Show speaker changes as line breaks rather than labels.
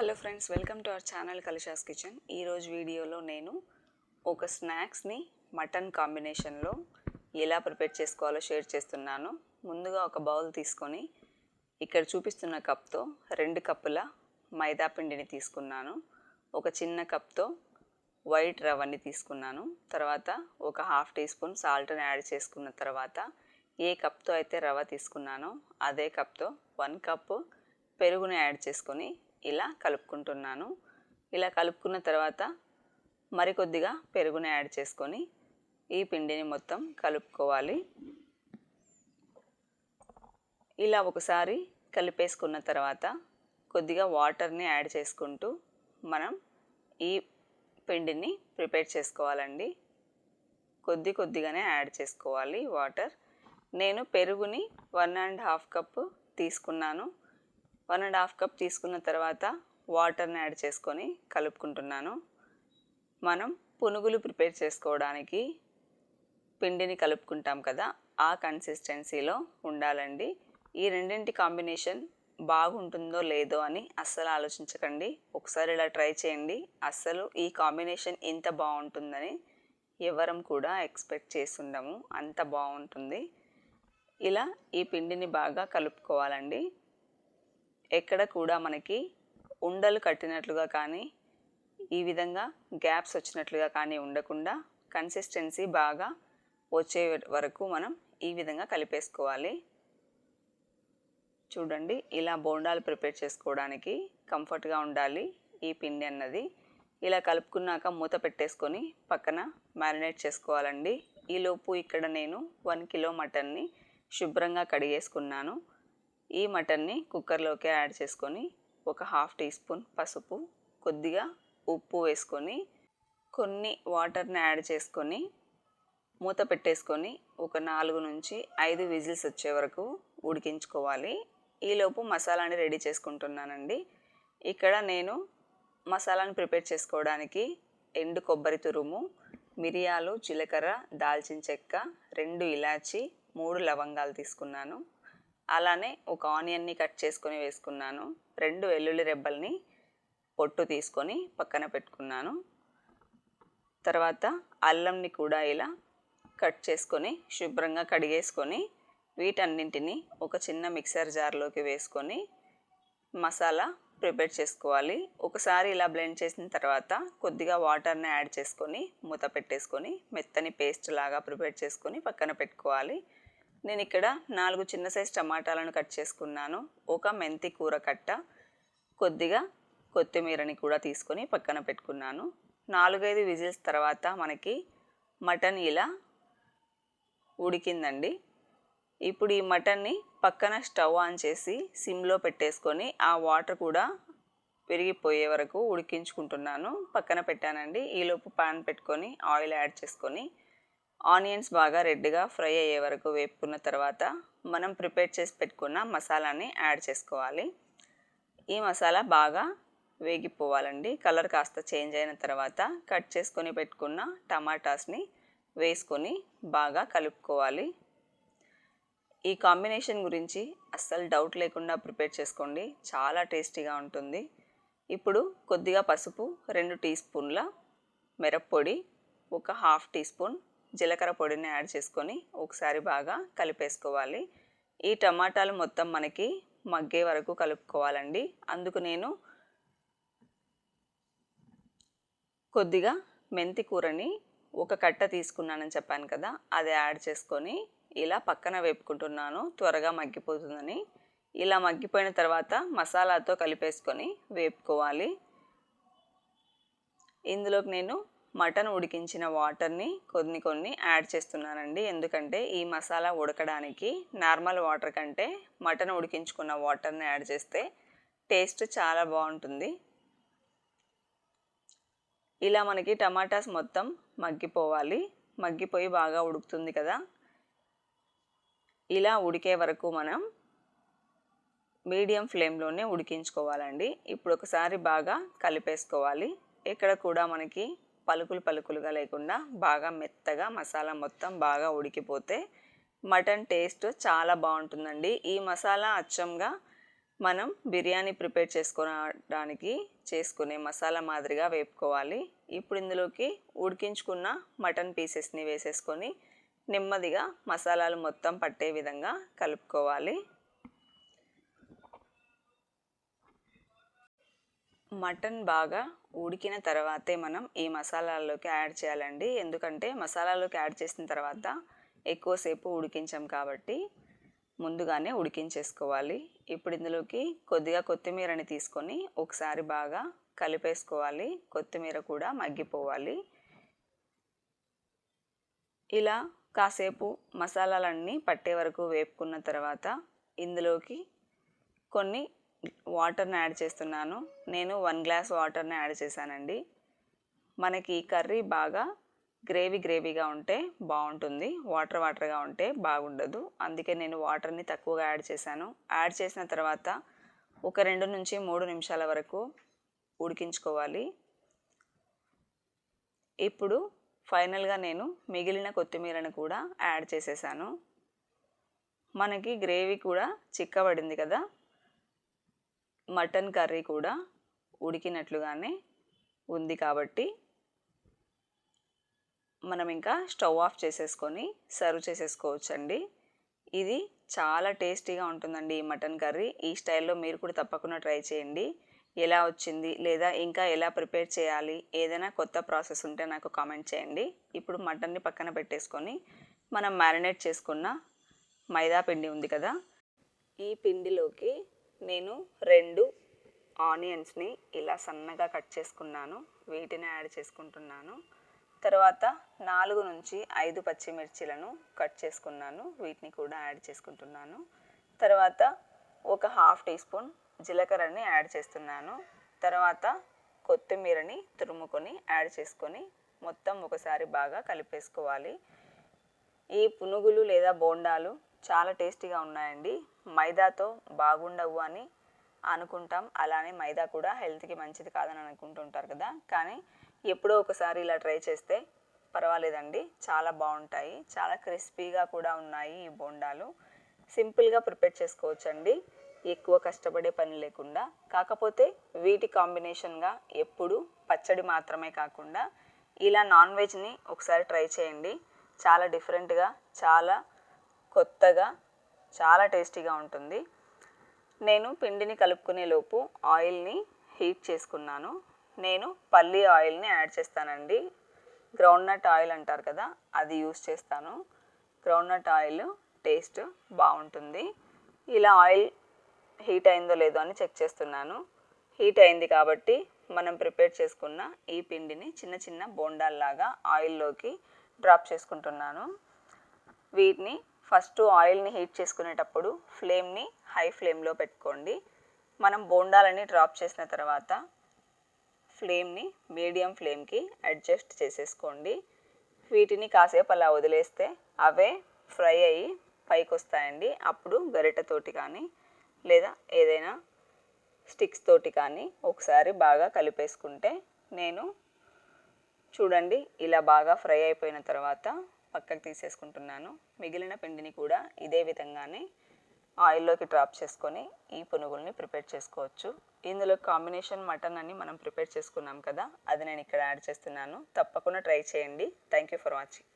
Hello friends welcome to our channel Kalisha's kitchen. ఈరోజు వీడియోలో నేను ఒక స్నాక్స్ని మటన్ కాంబినేషన్లో ఎలా ప్రిపేర్ చేసుకోవాలో షేర్ చేస్తున్నాను. ముందుగా ఒక బౌల్ తీసుకొని ఇక్కడ చూపిస్తున్న కప్తో రెండు కప్పుల మైదా పిండిని తీసుకున్నాను. ఒక చిన్న కప్తో వైట్ రవ్వని తీసుకున్నాను. తర్వాత ఒక హాఫ్ టీ స్పూన్ సాల్ట్ని యాడ్ చేసుకున్న తర్వాత ఏ కప్తో అయితే రవ్వ తీసుకున్నానో అదే కప్తో వన్ కప్పు పెరుగుని యాడ్ చేసుకొని ఇలా కలుపుకుంటున్నాను. ఇలా కలుపుకున్న తర్వాత మరికొద్దిగా పెరుగుని యాడ్ చేసుకొని ఈ పిండిని మొత్తం కలుపుకోవాలి. ఇలా ఒకసారి కలిపేసుకున్న తర్వాత కొద్దిగా వాటర్ని యాడ్ చేసుకుంటూ మనం ఈ పిండిని ప్రిపేర్ చేసుకోవాలండి. కొద్ది కొద్దిగానే యాడ్ చేసుకోవాలి వాటర్. నేను పెరుగుని వన్ అండ్ హాఫ్ కప్ తీసుకున్నాను. వన్ అండ్ హాఫ్ కప్ తీసుకున్న తర్వాత వాటర్ని యాడ్ చేసుకొని కలుపుకుంటున్నాను. మనం పునుగులు ప్రిపేర్ చేసుకోవడానికి పిండిని కలుపుకుంటాం కదా ఆ కన్సిస్టెన్సీలో ఉండాలండి. ఈ రెండింటి కాంబినేషన్ బాగుంటుందో లేదో అని అస్సలు ఆలోచించకండి. ఒకసారి ఇలా ట్రై చేయండి. అస్సలు ఈ కాంబినేషన్ ఇంత బాగుంటుందని ఎవరం కూడా ఎక్స్పెక్ట్ చేస్తుండము అంత బాగుంటుంది. ఇలా ఈ పిండిని బాగా కలుపుకోవాలండి. ఎక్కడ కూడా మనకి ఉండలు కట్టినట్లుగా కానీ ఈ విధంగా గ్యాప్స్ వచ్చినట్లుగా కానీ ఉండకుండా కన్సిస్టెన్సీ బాగా వచ్చే వరకు మనం ఈ విధంగా కలిపేసుకోవాలి. చూడండి ఇలా బోండాలు ప్రిపేర్ చేసుకోవడానికి కంఫర్ట్గా ఉండాలి ఈ పిండి అన్నది. ఇలా కలుపుకున్నాక మూత పెట్టేసుకొని పక్కన మ్యారినేట్ చేసుకోవాలండి. ఈలోపు ఇక్కడ నేను వన్ కిలో మటన్ని శుభ్రంగా కడిగేసుకున్నాను. ఈ మటన్ని కుక్కర్లోకి యాడ్ చేసుకొని ఒక హాఫ్ టీ స్పూన్ పసుపు కొద్దిగా ఉప్పు వేసుకొని కొన్ని వాటర్ని యాడ్ చేసుకొని మూత పెట్టేసుకొని ఒక నాలుగు నుంచి ఐదు విజిల్స్ వచ్చే వరకు ఉడికించుకోవాలి. ఈలోపు మసాలాని రెడీ చేసుకుంటున్నానండి. ఇక్కడ నేను మసాలాని ప్రిపేర్ చేసుకోవడానికి ఎండు కొబ్బరి తురుము మిరియాలు జీలకర్ర దాల్చిన చెక్క రెండు ఇలాచి మూడు లవంగాలు తీసుకున్నాను. అలానే ఒక ఆనియన్ని కట్ చేసుకొని వేసుకున్నాను. రెండు వెల్లుల్లి రెబ్బల్ని పొట్టు తీసుకొని పక్కన పెట్టుకున్నాను. తర్వాత అల్లంని కూడా ఇలా కట్ చేసుకొని శుభ్రంగా కడిగేసుకొని వీటన్నింటిని ఒక చిన్న మిక్సర్ జార్లోకి వేసుకొని మసాలా ప్రిపేర్ చేసుకోవాలి. ఒకసారి ఇలా బ్లెండ్ చేసిన తర్వాత కొద్దిగా వాటర్ని యాడ్ చేసుకొని మూత పెట్టేసుకొని మెత్తని పేస్ట్ లాగా ప్రిపేర్ చేసుకొని పక్కన పెట్టుకోవాలి. నేను ఇక్కడ నాలుగు చిన్న సైజ్ టమాటాలను కట్ చేసుకున్నాను. ఒక మెంతి కూర కట్ట కొద్దిగా కొత్తిమీరని కూడా తీసుకొని పక్కన పెట్టుకున్నాను. నాలుగైదు విజిల్స్ తర్వాత మనకి మటన్ ఇలా ఉడికిందండి. ఇప్పుడు ఈ మటన్ని పక్కన స్టవ్ ఆన్ చేసి సిమ్లో పెట్టేసుకొని ఆ వాటర్ కూడా పెరిగిపోయే వరకు ఉడికించుకుంటున్నాను. పక్కన పెట్టానండి. ఈలోపు పాన్ పెట్టుకొని ఆయిల్ యాడ్ చేసుకొని ఆనియన్స్ బాగా రెడ్గా ఫ్రై అయ్యే వరకు వేపుకున్న తర్వాత మనం ప్రిపేర్ చేసి పెట్టుకున్న మసాలాని యాడ్ చేసుకోవాలి. ఈ మసాలా బాగా వేగిపోవాలండి. కలర్ కాస్త చేంజ్ అయిన తర్వాత కట్ చేసుకొని పెట్టుకున్న టమాటాస్ని వేసుకొని బాగా కలుపుకోవాలి. ఈ కాంబినేషన్ గురించి అస్సలు డౌట్ లేకుండా ప్రిపేర్ చేసుకోండి. చాలా టేస్టీగా ఉంటుంది. ఇప్పుడు కొద్దిగా పసుపు రెండు టీ స్పూన్ల మిరప్పొడి ఒక హాఫ్ టీ స్పూన్ జీలకర్ర పొడిని యాడ్ చేసుకొని ఒకసారి బాగా కలిపేసుకోవాలి. ఈ టమాటాలు మొత్తం మనకి మగ్గే వరకు కలుపుకోవాలండి. అందుకు నేను కొద్దిగా మెంతి కూరని ఒక కట్ట తీసుకున్నానని చెప్పాను కదా అది యాడ్ చేసుకొని ఇలా పక్కన వేపుకుంటున్నాను. త్వరగా మగ్గిపోతుందని. ఇలా మగ్గిపోయిన తర్వాత మసాలాతో కలిపేసుకొని వేపుకోవాలి. ఇందులోకి నేను మటన్ ఉడికించిన వాటర్ని కొన్ని కొన్ని యాడ్ చేస్తున్నానండి. ఎందుకంటే ఈ మసాలా ఉడకడానికి నార్మల్ వాటర్ కంటే మటన్ ఉడికించుకున్న వాటర్ని యాడ్ చేస్తే టేస్ట్ చాలా బాగుంటుంది. ఇలా మనకి టమాటాస్ మొత్తం మగ్గిపోవాలి. మగ్గిపోయి బాగా ఉడుకుతుంది కదా. ఇలా ఉడికే వరకు మనం మీడియం ఫ్లేమ్లోనే ఉడికించుకోవాలండి. ఇప్పుడు ఒకసారి బాగా కలిపేసుకోవాలి. ఇక్కడ కూడా మనకి పలుకులు పలుకులుగా లేకుండా బాగా మెత్తగా మసాలా మొత్తం బాగా ఉడికిపోతే మటన్ టేస్ట్ చాలా బాగుంటుందండి. ఈ మసాలా అచ్చంగా మనం బిర్యానీ ప్రిపేర్ చేసుకోవడానికి చేసుకునే మసాలా మాదిరిగా వేపుకోవాలి. ఇప్పుడు ఇందులోకి ఉడికించుకున్న మటన్ పీసెస్ని వేసేసుకొని నెమ్మదిగా మసాలాలు మొత్తం పట్టే విధంగా కలుపుకోవాలి. మటన్ బాగా ఉడికిన తర్వాతే మనం ఈ మసాలాల్లోకి యాడ్ చేయాలండి. ఎందుకంటే మసాలాలోకి యాడ్ చేసిన తర్వాత ఎక్కువసేపు ఉడికించాం కాబట్టి ముందుగానే ఉడికించేసుకోవాలి. ఇప్పుడు ఇందులోకి కొద్దిగా కొత్తిమీరని తీసుకొని ఒకసారి బాగా కలిపేసుకోవాలి. కొత్తిమీర కూడా మగ్గిపోవాలి. ఇలా కాసేపు మసాలాలన్నీ పట్టే వరకు వేపుకున్న తర్వాత ఇందులోకి కొన్ని వాటర్ని యాడ్ చేస్తున్నాను. నేను వన్ గ్లాస్ వాటర్ని యాడ్ చేశానండి. మనకి ఈ కర్రీ బాగా గ్రేవీ గ్రేవీగా ఉంటే బాగుంటుంది. వాటర్ వాటర్గా ఉంటే బాగుండదు. అందుకే నేను వాటర్ని తక్కువగా యాడ్ చేశాను. యాడ్ చేసిన తర్వాత ఒక రెండు నుంచి మూడు నిమిషాల వరకు ఉడికించుకోవాలి. ఇప్పుడు ఫైనల్గా నేను మిగిలిన కొత్తిమీరను కూడా యాడ్ చేసేసాను. మనకి గ్రేవీ కూడా చిక్కబడింది కదా. మటన్ కర్రీ కూడా ఉడికినట్లుగానే ఉంది కాబట్టి మనం ఇంకా స్టవ్ ఆఫ్ చేసేసుకొని సర్వ్ చేసేసుకోవచ్చండి. ఇది చాలా టేస్టీగా ఉంటుందండి ఈ మటన్ కర్రీ. ఈ స్టైల్లో మీరు కూడా తప్పకుండా ట్రై చేయండి. ఎలా వచ్చింది లేదా ఇంకా ఎలా ప్రిపేర్ చేయాలి? ఏదైనా కొత్త ప్రాసెస్ ఉంటే నాకు కామెంట్ చేయండి. ఇప్పుడు మటన్ని పక్కన పెట్టేసుకొని మనం మ్యారినేట్ చేసుకున్న మైదా పిండి ఉంది కదా ఈ పిండిలోకి నేను రెండు ఆనియన్స్ని ఇలా సన్నగా కట్ చేసుకున్నాను. వీటిని యాడ్ చేసుకుంటున్నాను. తర్వాత నాలుగు నుంచి ఐదు పచ్చిమిర్చిలను కట్ చేసుకున్నాను. వీటిని కూడా యాడ్ చేసుకుంటున్నాను. తర్వాత ఒక హాఫ్ టీ స్పూన్ జీలకర్రని యాడ్ చేస్తున్నాను. తర్వాత కొత్తిమీరని తురుముకొని యాడ్ చేసుకొని మొత్తం ఒకసారి బాగా కలిపేసుకోవాలి. ఈ పునుగులు లేదా బోండాలు చాలా టేస్టీగా ఉన్నాయండి. మైదాతో బాగుండవు అని అనుకుంటాం. అలానే మైదా కూడా హెల్త్కి మంచిది కాదని అనుకుంటుంటారు కదా. కానీ ఎప్పుడో ఒకసారి ఇలా ట్రై చేస్తే పర్వాలేదండి. చాలా బాగుంటాయి. చాలా క్రిస్పీగా కూడా ఉన్నాయి ఈ బోండాలు. సింపుల్గా ప్రిపేర్ చేసుకోవచ్చండి. ఎక్కువ కష్టపడే పని లేకుండా. కాకపోతే వీటి కాంబినేషన్గా ఎప్పుడు పచ్చడి మాత్రమే కాకుండా ఇలా నాన్ వెజ్ని ఒకసారి ట్రై చేయండి. చాలా డిఫరెంట్గా చాలా కొత్తగా చాలా టేస్టీగా ఉంటుంది. నేను పిండిని కలుపుకునే లోపు ఆయిల్ని హీట్ చేసుకున్నాను. నేను పల్లి ఆయిల్ని యాడ్ చేస్తానండి. గ్రౌండ్ నట్ ఆయిల్ అంటారు కదా అది యూస్ చేస్తాను. గ్రౌండ్ నట్ ఆయిల్ టేస్ట్ బాగుంటుంది. ఇలా ఆయిల్ హీట్ అయిందో లేదో అని చెక్ చేస్తున్నాను. హీట్ అయింది కాబట్టి మనం ప్రిపేర్ చేసుకున్న ఈ పిండిని చిన్న చిన్న బోండాల్లాగా ఆయిల్లోకి డ్రాప్ చేసుకుంటున్నాను. వీటిని ఫస్ట్ ఆయిల్ని హీట్ చేసుకునేటప్పుడు ఫ్లేమ్ని హై ఫ్లేమ్లో పెట్టుకోండి. మనం బోండాలని డ్రాప్ చేసిన తర్వాత ఫ్లేమ్ని మీడియం ఫ్లేమ్కి అడ్జస్ట్ చేసేసుకోండి. వీటిని కాసేపు అలా వదిలేస్తే అవే ఫ్రై అయ్యి పైకి వస్తాయండి. అప్పుడు గరిటెతోటి కానీ లేదా ఏదైనా స్టిక్స్ తోటి కానీ ఒకసారి బాగా కలిపేసుకుంటే నేను చూడండి ఇలా బాగా ఫ్రై అయిపోయిన తర్వాత పక్కకు తీసేసుకుంటున్నాను. మిగిలిన పిండిని కూడా ఇదే విధంగానే ఆయిల్లోకి డ్రాప్ చేసుకొని ఈ పునుగుల్ని ప్రిపేర్ చేసుకోవచ్చు. ఇందులో కాంబినేషన్ మటన్ అని మనం ప్రిపేర్ చేసుకున్నాం కదా అది నేను ఇక్కడ యాడ్ చేస్తున్నాను. తప్పకుండా ట్రై చేయండి. Thank you for watching.